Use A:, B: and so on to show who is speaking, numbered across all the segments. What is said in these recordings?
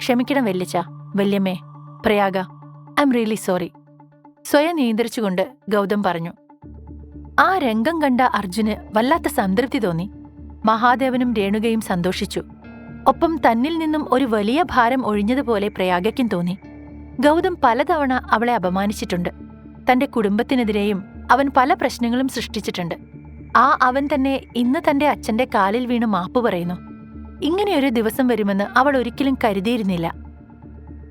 A: ക്ഷമിക്കണം വല്യച്ച വല്യമ്മേ. Prayaga I am really sorry. സ്വയം നിയന്ത്രിച്ചുകൊണ്ട് ഗൗതം പറഞ്ഞു ആ രംഗം കണ്ട അർജുന് വല്ലാത്ത സംതൃപ്തി തോന്നി. മഹാദേവനും രേണുകയും സന്തോഷിച്ചു. ഒപ്പം തന്നിൽ നിന്നും ഒരു വലിയ ഭാരം ഒഴിഞ്ഞതുപോലെ പ്രയാഗയ്ക്കും തോന്നി. ഗൗതം പലതവണ അവളെ അപമാനിച്ചിട്ടുണ്ട്. തന്റെ കുടുംബത്തിനെതിരെയും അവൻ പല പ്രശ്നങ്ങളും സൃഷ്ടിച്ചിട്ടുണ്ട്. ആ അവൻ തന്നെ ഇന്ന് തന്റെ അച്ഛന്റെ കാലിൽ വീണ് മാപ്പ് പറയുന്നു. ഇങ്ങനെയൊരു ദിവസം വരുമെന്ന് അവൾ ഒരിക്കലും കരുതിയിരുന്നില്ല.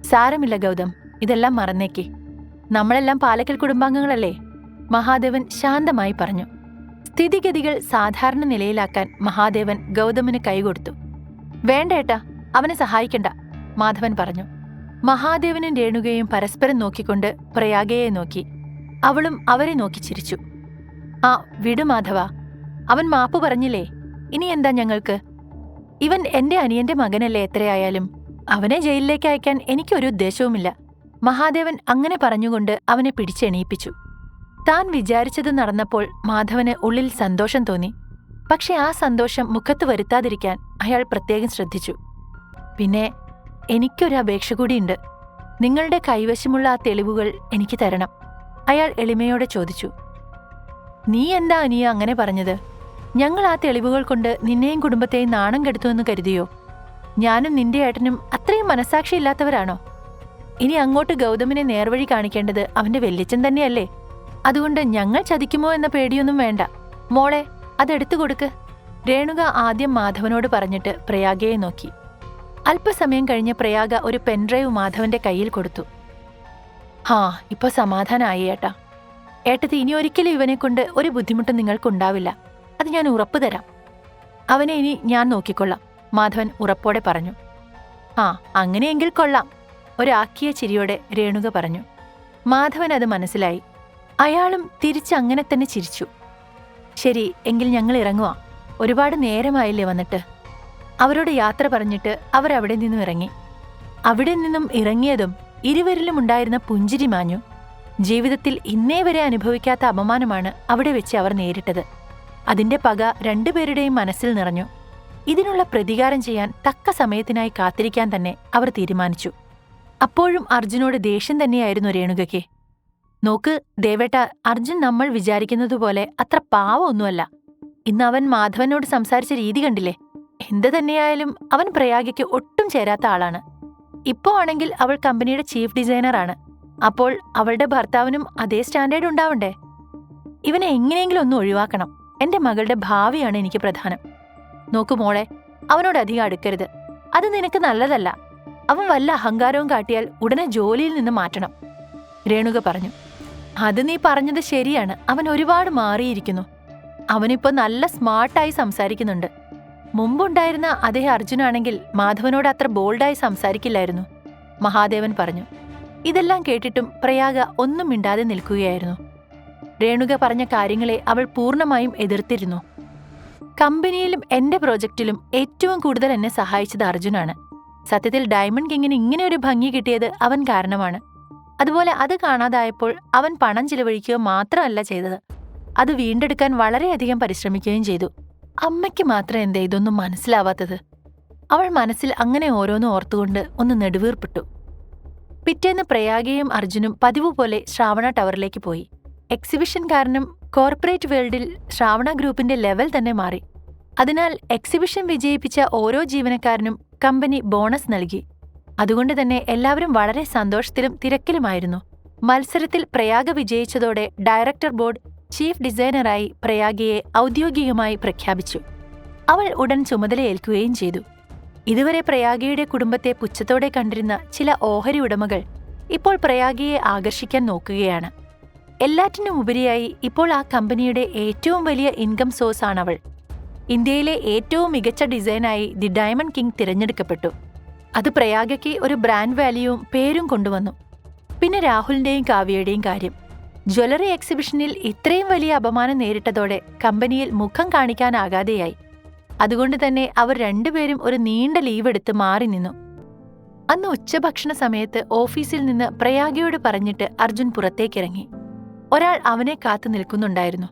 A: സാരമില്ല ഗൗതം. ഇതെല്ലാം മറന്നേക്കേ. നമ്മളെല്ലാം പാലക്കൽ കുടുംബാംഗങ്ങളല്ലേ? മഹാദേവൻ ശാന്തമായി പറഞ്ഞു. സ്ഥിതിഗതികൾ സാധാരണ നിലയിലാക്കാൻ മഹാദേവൻ ഗൗതമിന് കൈകൊടുത്തു. വേണ്ട ഏട്ടാ അവനെ സഹായിക്കണ്ട മാധവൻ പറഞ്ഞു. മഹാദേവനും രേണുകയും പരസ്പരം നോക്കിക്കൊണ്ട് പ്രയാഗയെ നോക്കി. അവളും അവരെ നോക്കി ചിരിച്ചു. ആ വിടു മാധവ. അവൻ മാപ്പ് പറഞ്ഞില്ലേ? ഇനി എന്താ ഞങ്ങൾക്ക്? ഇവൻ എന്റെ അനിയന്റെ മകനല്ലേ എത്രയായാലും? അവനെ ജയിലിലേക്ക് അയക്കാൻ എനിക്കൊരു ഉദ്ദേശവുമില്ല. മഹാദേവൻ അങ്ങനെ പറഞ്ഞുകൊണ്ട് അവനെ പിടിച്ചെണീപ്പിച്ചു. താൻ വിചാരിച്ചത് നടന്നപ്പോൾ മാധവന് ഉള്ളിൽ സന്തോഷം തോന്നി. പക്ഷെ ആ സന്തോഷം മുഖത്ത് വരുത്താതിരിക്കാൻ അയാൾ പ്രത്യേകം ശ്രദ്ധിച്ചു. പിന്നെ എനിക്കൊരു അപേക്ഷ കൂടിയുണ്ട്. നിങ്ങളുടെ കൈവശമുള്ള ആ തെളിവുകൾ എനിക്ക് തരണം. അയാൾ എളിമയോടെ ചോദിച്ചു. നീ എന്താ അനിയ അങ്ങനെ പറഞ്ഞത്? ഞങ്ങൾ ആ തെളിവുകൾ കൊണ്ട് നിന്നെയും കുടുംബത്തെയും നാണം കെടുത്തുവെന്ന് കരുതിയോ? ഞാനും നിന്റെ ഏട്ടനും അത്രയും മനസാക്ഷിയില്ലാത്തവരാണോ ഇനി അങ്ങോട്ട് ഗൗതമിനെ നേർവഴി കാണിക്കേണ്ടത് അവന്റെ വെല്ലിച്ചൻ തന്നെയല്ലേ. അതുകൊണ്ട് ഞങ്ങൾ ചതിക്കുമോ എന്ന പേടിയൊന്നും വേണ്ട. മോളെ അതെടുത്തു കൊടുക്ക്. രേണുക ആദ്യം മാധവനോട് പറഞ്ഞിട്ട് പ്രയാഗയെ നോക്കി. അല്പസമയം കഴിഞ്ഞ് പ്രയാഗ ഒരു പെൻഡ്രൈവ് മാധവന്റെ കയ്യിൽ കൊടുത്തു. ഹാ ഇപ്പൊ സമാധാനായി ഏട്ടാ. ഏട്ടത്തി ഇനി ഒരിക്കലും ഇവനെ കൊണ്ട് ഒരു ബുദ്ധിമുട്ടും നിങ്ങൾക്കുണ്ടാവില്ല. അത് ഞാൻ ഉറപ്പ് തരാം. അവനെ ഇനി ഞാൻ നോക്കിക്കൊള്ളാം മാധവൻ ഉറപ്പോടെ പറഞ്ഞു. ആ അങ്ങനെയെങ്കിൽ കൊള്ളാം ഒരാക്കിയ ചിരിയോടെ രേണുക പറഞ്ഞു. മാധവൻ അത് മനസ്സിലായി. അയാളും തിരിച്ചങ്ങനെ തന്നെ ചിരിച്ചു. ശരി എങ്കിൽ ഞങ്ങൾ ഇറങ്ങുവാ. ഒരുപാട് നേരമായില്ലേ വന്നിട്ട്. അവരോട് യാത്ര പറഞ്ഞിട്ട് അവിടെ നിന്നും ഇറങ്ങി. അവിടെ നിന്നും ഇറങ്ങിയതും ഇരുവരിലും ഉണ്ടായിരുന്ന പുഞ്ചിരി മാഞ്ഞു. ജീവിതത്തിൽ ഇന്നേ വരെ അനുഭവിക്കാത്ത അപമാനമാണ് അവിടെ വെച്ച് അവർ നേരിട്ടത്. അതിന്റെ പക രണ്ടുപേരുടെയും മനസ്സിൽ നിറഞ്ഞു. ഇതിനുള്ള പ്രതികാരം ചെയ്യാൻ തക്ക സമയത്തിനായി കാത്തിരിക്കാൻ തന്നെ അവർ തീരുമാനിച്ചു. അപ്പോഴും അർജുനോട് ദേഷ്യം തന്നെയായിരുന്നു രേണുകയ്ക്ക്. നോക്ക് ദേവേട്ട അർജുൻ നമ്മൾ വിചാരിക്കുന്നതുപോലെ അത്ര പാവമൊന്നുമല്ല. ഇന്ന് അവൻ മാധവനോട് സംസാരിച്ച രീതി കണ്ടില്ലേ? എന്ത് തന്നെയായാലും അവൻ പ്രയാഗയ്ക്ക് ഒട്ടും ചേരാത്ത ആളാണ്. ഇപ്പോ ആണെങ്കിൽ അവൾ കമ്പനിയുടെ ചീഫ് ഡിസൈനറാണ്. അപ്പോൾ അവളുടെ ഭർത്താവിനും അതേ സ്റ്റാൻഡേർഡ് ഉണ്ടാവണ്ടേ? ഇവനെ എങ്ങനെയെങ്കിലും ഒന്ന് ഒഴിവാക്കണം. എന്റെ മകളുടെ ഭാവിയാണ് എനിക്ക് പ്രധാനം. നോക്കു മോളെ അവനോട് അധികം അടുക്കരുത്. അത് നിനക്ക് നല്ലതല്ല. അവൻ വല്ല അഹങ്കാരവും കാട്ടിയാൽ ഉടനെ ജോലിയിൽ നിന്ന് മാറ്റണം. രേണുക പറഞ്ഞു അത് നീ പറഞ്ഞത് ശരിയാണ്. അവൻ ഒരുപാട് മാറിയിരിക്കുന്നു. അവനിപ്പോ നല്ല സ്മാർട്ടായി സംസാരിക്കുന്നുണ്ട്. മുമ്പുണ്ടായിരുന്ന അതേ അർജുനാണെങ്കിൽ മാധവനോട് അത്ര ബോൾഡായി സംസാരിക്കില്ലായിരുന്നു. മഹാദേവൻ പറഞ്ഞു ഇതെല്ലാം കേട്ടിട്ടും പ്രയാഗ ഒന്നും മിണ്ടാതെ നിൽക്കുകയായിരുന്നു. രേണുക പറഞ്ഞ കാര്യങ്ങളെ അവൾ പൂർണമായും എതിർത്തിരുന്നു. കമ്പനിയിലും എന്റെ പ്രോജക്റ്റിലും ഏറ്റവും കൂടുതൽ എന്നെ സഹായിച്ചത് അർജുനാണ്. സത്യത്തിൽ ഡയമണ്ട് കിങ്ങിന് ഇങ്ങനെ ഒരു ഭംഗി കിട്ടിയത് അവൻ കാരണമാണ്. അതുപോലെ അത് കാണാതായപ്പോൾ അവൻ പണം ചിലവഴിക്കുക മാത്രമല്ല ചെയ്തത്. അത് വീണ്ടെടുക്കാൻ വളരെയധികം പരിശ്രമിക്കുകയും ചെയ്തു. അമ്മയ്ക്ക് മാത്രം എന്താ ഇതൊന്നും മനസ്സിലാവാത്തത്? അവൾ മനസ്സിൽ അങ്ങനെ ഓരോന്നും ഓർത്തുകൊണ്ട് ഒന്ന് നെടുവീർപ്പിട്ടു. പിറ്റേന്ന് പ്രയാഗയും അർജുനും പതിവ് പോലെ ശ്രാവണ ടവറിലേക്ക് പോയി. എക്സിബിഷൻ കാരണം കോർപ്പറേറ്റ് വേൾഡിൽ ശ്രാവണ ഗ്രൂപ്പിന്റെ ലെവൽ തന്നെ മാറി. അതിനാൽ എക്സിബിഷൻ വിജയിപ്പിച്ച ഓരോ ജീവനക്കാരനും കമ്പനി ബോണസ് നൽകി. അതുകൊണ്ട് തന്നെ എല്ലാവരും വളരെ സന്തോഷത്തിലും തിരക്കിലുമായിരുന്നു. മത്സരത്തിൽ പ്രയാഗ വിജയിച്ചതോടെ ഡയറക്ടർ ബോർഡ് ചീഫ് ഡിസൈനറായി പ്രയാഗയെ ഔദ്യോഗികമായി പ്രഖ്യാപിച്ചു. അവൾ ഉടൻ ചുമതലയേൽക്കുകയും ചെയ്തു. ഇതുവരെ പ്രയാഗയുടെ കുടുംബത്തെ പുച്ഛത്തോടെ കണ്ടിരുന്ന ചില ഓഹരി ഉടമകൾ ഇപ്പോൾ പ്രയാഗയെ ആകർഷിക്കാൻ നോക്കുകയാണ്. എല്ലാറ്റിനും ഉപരിയായി ഇപ്പോൾ ആ കമ്പനിയുടെ ഏറ്റവും വലിയ ഇൻകം സോഴ്സ് ആണവൾ. ഇന്ത്യയിലെ ഏറ്റവും മികച്ച ഡിസൈനായി ദി ഡയമണ്ട് കിങ് തിരഞ്ഞെടുക്കപ്പെട്ടു. അത് പ്രയാഗയ്ക്ക് ഒരു ബ്രാൻഡ് വാല്യൂവും പേരും കൊണ്ടുവന്നു. പിന്നെ രാഹുലിന്റെയും കാവ്യയുടെയും കാര്യം. ജ്വല്ലറി എക്സിബിഷനിൽ ഇത്രയും വലിയ അപമാനം നേരിട്ടതോടെ കമ്പനിയിൽ മുഖം കാണിക്കാനാകാതെയായി. അതുകൊണ്ട് തന്നെ അവർ രണ്ടുപേരും ഒരു നീണ്ട ലീവ് എടുത്ത് മാറി നിന്നു. അന്ന് ഉച്ചഭക്ഷണ സമയത്ത് ഓഫീസിൽ നിന്ന് പ്രയാഗയോട് പറഞ്ഞിട്ട് അർജുൻ പുറത്തേക്കിറങ്ങി. ഒരാൾ അവനെ കാത്തു നിൽക്കുന്നുണ്ടായിരുന്നു.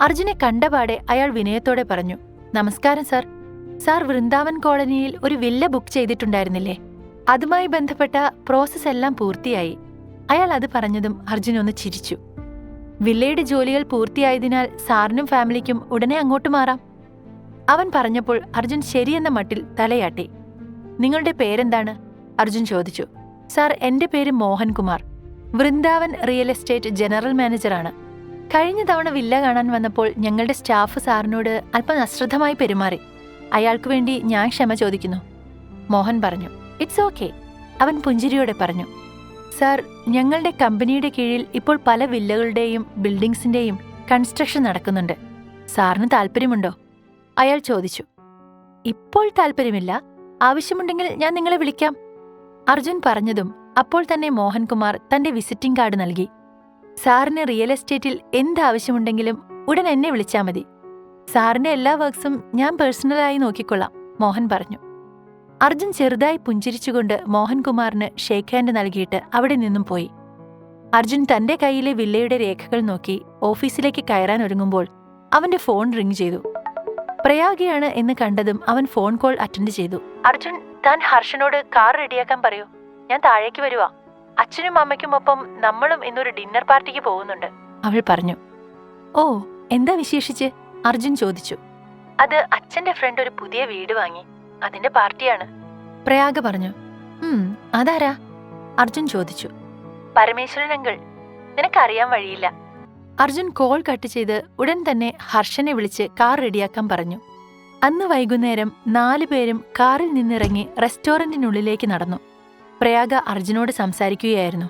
A: അർജുനെ കണ്ടപാടെ അയാൾ വിനയത്തോടെ പറഞ്ഞു നമസ്കാരം സാർ. സാർ വൃന്ദാവൻ കോളനിയിൽ ഒരു വില്ല ബുക്ക് ചെയ്തിട്ടുണ്ടായിരുന്നില്ലേ? അതുമായി ബന്ധപ്പെട്ട പ്രോസസ് എല്ലാം പൂർത്തിയായി. അയാൾ അത് പറഞ്ഞതും അർജുൻ ഒന്ന് ചിരിച്ചു. വില്ലയുടെ ജോലികൾ പൂർത്തിയായതിനാൽ സാറിനും ഫാമിലിക്കും ഉടനെ അങ്ങോട്ട് മാറാം. അവൻ പറഞ്ഞപ്പോൾ അർജുൻ ശരിയെന്ന മട്ടിൽ തലയാട്ടി. നിങ്ങളുടെ പേരെന്താണ്? അർജുൻ ചോദിച്ചു. സാർ എന്റെ പേര് Mohankumar. Vrindavan real estate general മാനേജറാണ്. കഴിഞ്ഞ തവണ വില്ല കാണാൻ വന്നപ്പോൾ ഞങ്ങളുടെ സ്റ്റാഫ് സാറിനോട് അല്പം അശ്രദ്ധമായി പെരുമാറി. അയാൾക്കു വേണ്ടി ഞാൻ ക്ഷമ ചോദിക്കുന്നു. മോഹൻ പറഞ്ഞു ഇറ്റ്സ് ഓക്കെ അവൻ പുഞ്ചിരിയോടെ പറഞ്ഞു സാർ ഞങ്ങളുടെ കമ്പനിയുടെ കീഴിൽ ഇപ്പോൾ പല വില്ലകളുടെയും ബിൽഡിംഗ്സിന്റെയും കൺസ്ട്രക്ഷൻ നടക്കുന്നുണ്ട്. സാറിന് താല്പര്യമുണ്ടോ അയാൾ ചോദിച്ചു ഇപ്പോൾ താല്പര്യമില്ല ആവശ്യമുണ്ടെങ്കിൽ ഞാൻ നിങ്ങളെ വിളിക്കാം. അർജുൻ പറഞ്ഞതും അപ്പോൾ തന്നെ മോഹൻകുമാർ തന്റെ വിസിറ്റിംഗ് കാർഡ് നൽകി. സാറിന് റിയൽ എസ്റ്റേറ്റിൽ എന്താവശ്യമുണ്ടെങ്കിലും ഉടൻ എന്നെ വിളിച്ചാൽ മതി. സാറിന്റെ എല്ലാ വർക്ക്സും ഞാൻ പേഴ്സണലായി നോക്കിക്കൊള്ളാം മോഹൻ പറഞ്ഞു. അർജുൻ ചെറുതായി പുഞ്ചിരിച്ചുകൊണ്ട് മോഹൻകുമാറിന് ഷേക്ക് ഹാൻഡ് നൽകിയിട്ട് അവിടെ നിന്നും പോയി. അർജുൻ തന്റെ കയ്യിലെ വില്ലയുടെ രേഖകൾ നോക്കി ഓഫീസിലേക്ക് കയറാൻ ഒരുങ്ങുമ്പോൾ അവന്റെ ഫോൺ റിംഗ് ചെയ്തു. പ്രയാഗിയാണ് എന്ന് കണ്ടതും അവൻ ഫോൺ കോൾ അറ്റൻഡ് ചെയ്തു. അർജുൻ താൻ ഹർഷനോട് കാർ റെഡിയാക്കാൻ പറയൂ. ഞാൻ താഴേക്ക് വരുവാ. അച്ഛനും അമ്മയ്ക്കും ഒപ്പം നമ്മളും ഇന്നൊരു ഡിന്നർ പാർട്ടിക്ക് പോകുന്നുണ്ട്. അവൾ പറഞ്ഞു. ഓ എന്താ വിശേഷിച്ച്? അർജുൻ ചോദിച്ചു. അത് അച്ഛന്റെ ഫ്രണ്ട് ഒരു പുതിയ വീട് വാങ്ങി. അതിന്റെ പാർട്ടിയാണ്. പ്രയാഗ പറഞ്ഞു. ഉം അതാരാ? അർജുൻ ചോദിച്ചു. പരമേശ്വരൻ അങ്കിൾ. നിനക്കറിയാൻ വഴിയില്ല. അർജുൻ കോൾ കട്ട് ചെയ്ത് ഉടൻ തന്നെ ഹർഷനെ വിളിച്ച് കാർ റെഡിയാക്കാൻ പറഞ്ഞു. അന്ന് വൈകുന്നേരം നാലുപേരും കാറിൽ നിന്നിറങ്ങി റെസ്റ്റോറന്റിനുള്ളിലേക്ക് നടന്നു. പ്രയാഗ അർജുനോട് സംസാരിക്കുകയായിരുന്നു.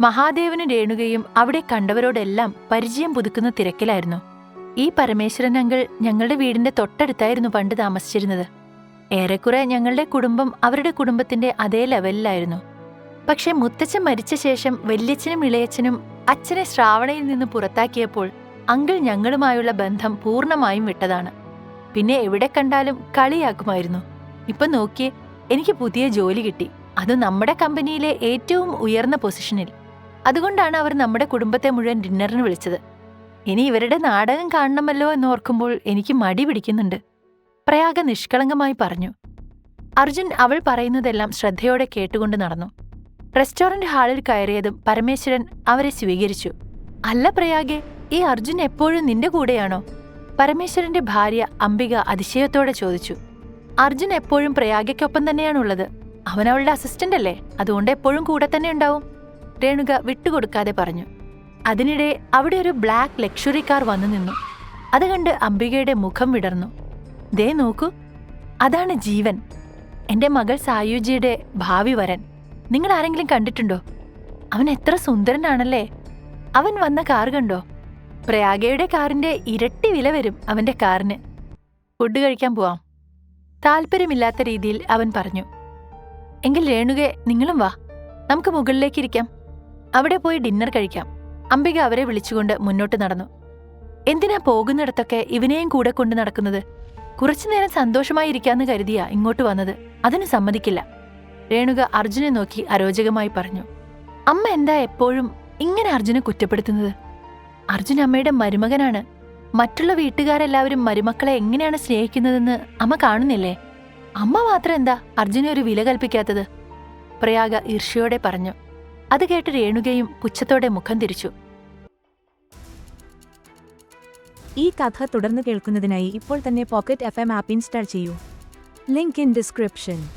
A: മഹാദേവനും രേണുകയും അവിടെ കണ്ടവരോടെല്ലാം പരിചയം പുതുക്കുന്ന തിരക്കിലായിരുന്നു. ഈ പരമേശ്വരൻ അങ്കിൾ ഞങ്ങളുടെ വീടിന്റെ തൊട്ടടുത്തായിരുന്നു പണ്ട് താമസിച്ചിരുന്നത്. ഏറെക്കുറെ ഞങ്ങളുടെ കുടുംബം അവരുടെ കുടുംബത്തിന്റെ അതേ ലെവലിലായിരുന്നു. പക്ഷേ മുത്തച്ഛൻ മരിച്ച ശേഷം വല്യച്ഛനും ഇളയച്ഛനും അച്ഛനെ ശ്രാവണയിൽ നിന്ന് പുറത്താക്കിയപ്പോൾ അങ്കിൾ ഞങ്ങളുമായുള്ള ബന്ധം പൂർണമായും വിട്ടതാണ്. പിന്നെ എവിടെ കണ്ടാലും കളിയാക്കുമായിരുന്നു. ഇപ്പൊ നോക്കിയേ എനിക്ക് പുതിയ ജോലി കിട്ടി. അത് നമ്മുടെ കമ്പനിയിലെ ഏറ്റവും ഉയർന്ന പൊസിഷനിൽ. അതുകൊണ്ടാണ് അവർ നമ്മുടെ കുടുംബത്തെ മുഴുവൻ ഡിന്നറിന് വിളിച്ചത്. ഇനി ഇവരുടെ നാടകം കാണണമല്ലോ എന്ന് ഓർക്കുമ്പോൾ എനിക്ക് മടി പിടിക്കുന്നുണ്ട്. പ്രയാഗ നിഷ്കളങ്കമായി പറഞ്ഞു. അർജുൻ അവൾ പറയുന്നതെല്ലാം ശ്രദ്ധയോടെ കേട്ടുകൊണ്ട് നടന്നു. റെസ്റ്റോറന്റ് ഹാളിൽ കയറിയതും പരമേശ്വരൻ അവരെ സ്വീകരിച്ചു. അല്ല പ്രയാഗെ ഈ അർജുൻ എപ്പോഴും നിന്റെ കൂടെയാണോ? പരമേശ്വരന്റെ ഭാര്യ അംബിക അതിശയത്തോടെ ചോദിച്ചു. അർജുൻ എപ്പോഴും പ്രയാഗയ്ക്കൊപ്പം തന്നെയാണുള്ളത്. അവൻ അവളുടെ അസിസ്റ്റന്റ് അല്ലേ? അതുകൊണ്ട് എപ്പോഴും കൂടെ തന്നെ ഉണ്ടാവും. രേണുക വിട്ടുകൊടുക്കാതെ പറഞ്ഞു. അതിനിടെ അവിടെ ഒരു ബ്ലാക്ക് ലക്ഷറി കാർ വന്നു നിന്നു. അത് കണ്ട് അംബികയുടെ മുഖം വിടർന്നു. ദേ നോക്കൂ അതാണ് ജീവൻ. എന്റെ മകൾ സായുജിയുടെ ഭാവി വരൻ. നിങ്ങൾ ആരെങ്കിലും കണ്ടിട്ടുണ്ടോ? അവൻ എത്ര സുന്ദരനാണല്ലേ? അവൻ വന്ന കാർ കണ്ടോ? പ്രയാഗയുടെ കാറിന്റെ ഇരട്ടി വില വരും അവന്റെ കാറിന് ഫുഡ് കഴിക്കാൻ പോവാം. താല്പര്യമില്ലാത്ത രീതിയിൽ അവൻ പറഞ്ഞു. എങ്കിൽ രേണുകെ നിങ്ങളും വാ. നമുക്ക് മുകളിലേക്കിരിക്കാം അവിടെ പോയി ഡിന്നർ കഴിക്കാം. അംബിക അവരെ വിളിച്ചുകൊണ്ട് മുന്നോട്ട് നടന്നു. എന്തിനാ പോകുന്നിടത്തൊക്കെ ഇവനെയും കൂടെ കൊണ്ടു നടക്കുന്നത്? കുറച്ചുനേരം സന്തോഷമായി ഇരിക്കാന്ന് കരുതിയാ ഇങ്ങോട്ട് വന്നത്. അതിന് സമ്മതിക്കില്ല. രേണുക അർജുനെ നോക്കി അരോചകമായി പറഞ്ഞു. അമ്മ എന്താ എപ്പോഴും ഇങ്ങനെ അർജുനെ കുറ്റപ്പെടുത്തുന്നത്? അർജുൻ അമ്മയുടെ മരുമകനാണ്. മറ്റുള്ള വീട്ടുകാരെല്ലാവരും മരുമക്കളെ എങ്ങനെയാണ് സ്നേഹിക്കുന്നതെന്ന് അമ്മ കാണുന്നില്ലേ? അമ്മ മാത്രം എന്താ അർജുനെ ഒരു വില കൽപ്പിക്കാത്തത്? പ്രയാഗ ഈർഷ്യയോടെ പറഞ്ഞു. അത് കേട്ട് രേണുകയും പുച്ഛത്തോടെ മുഖം തിരിച്ചു.
B: ഈ കഥ തുടർന്ന് കേൾക്കുന്നതിനായി ഇപ്പോൾ തന്നെ Pocket F M app install ചെയ്യൂ. Link in description.